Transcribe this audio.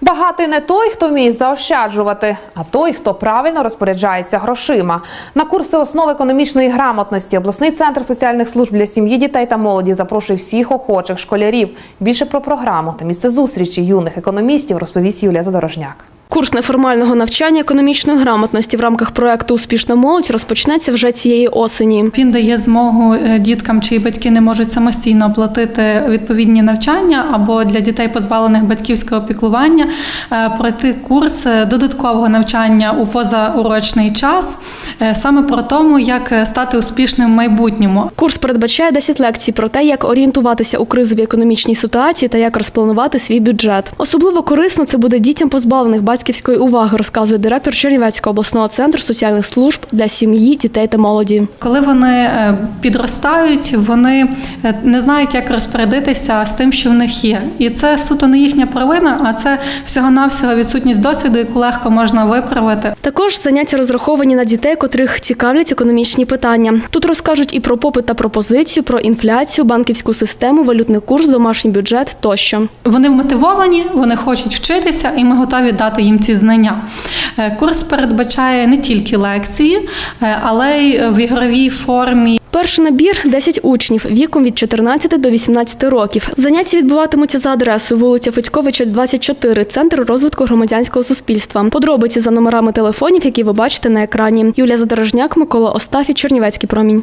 Багатий не той, хто вміє заощаджувати, а той, хто правильно розпоряджається грошима. На курси основ економічної грамотності обласний центр соціальних служб для сім'ї, дітей та молоді запрошує всіх охочих школярів. Більше про програму та місце зустрічі юних економістів розповість Юлія Задорожняк. Курс неформального навчання економічної грамотності в рамках проекту Успішна молодь розпочнеться вже цієї осені. Він дає змогу е, діткам, чиї батьки не можуть самостійно оплатити відповідні навчання або для дітей, позбавлених батьківського піклування, е, пройти курс е, додаткового навчання у позаурочний час, саме про тому, як стати успішним в майбутньому. Курс передбачає 10 лекцій про те, як орієнтуватися у кризовій економічній ситуації та як розпланувати свій бюджет. Особливо корисно це буде дітям позбавлених батьківської уваги, розказує директор Чернівецького обласного центру соціальних служб для сім'ї, дітей та молоді. Коли вони е, підростають, вони е, не знають, як розпорядитися з тим, що в них є. І це суто не їхня провина, а це всього-навсього відсутність досвіду, яку легко можна виправити. Також заняття розраховані на дітей, котрих цікавлять економічні питання. Тут розкажуть і про попит та пропозицію, про інфляцію, банківську систему, валютний курс, домашній бюджет тощо. Вони вмотивовані, вони хочуть вчитися, і ми готові дати їм ці знання. Е, Курс передбачає не тільки лекції, е, але й в ігровій формі. Перший набір 10 учнів віком від 14 до 18 років. Заняття відбуватимуться за адресою вулиця Федьковича, 24, центр розвитку громадянського суспільства. Подробиці за номерами телефонів, які ви бачите на екрані. Юлія Задорожняк, Микола Остафій, Чернівецький промінь.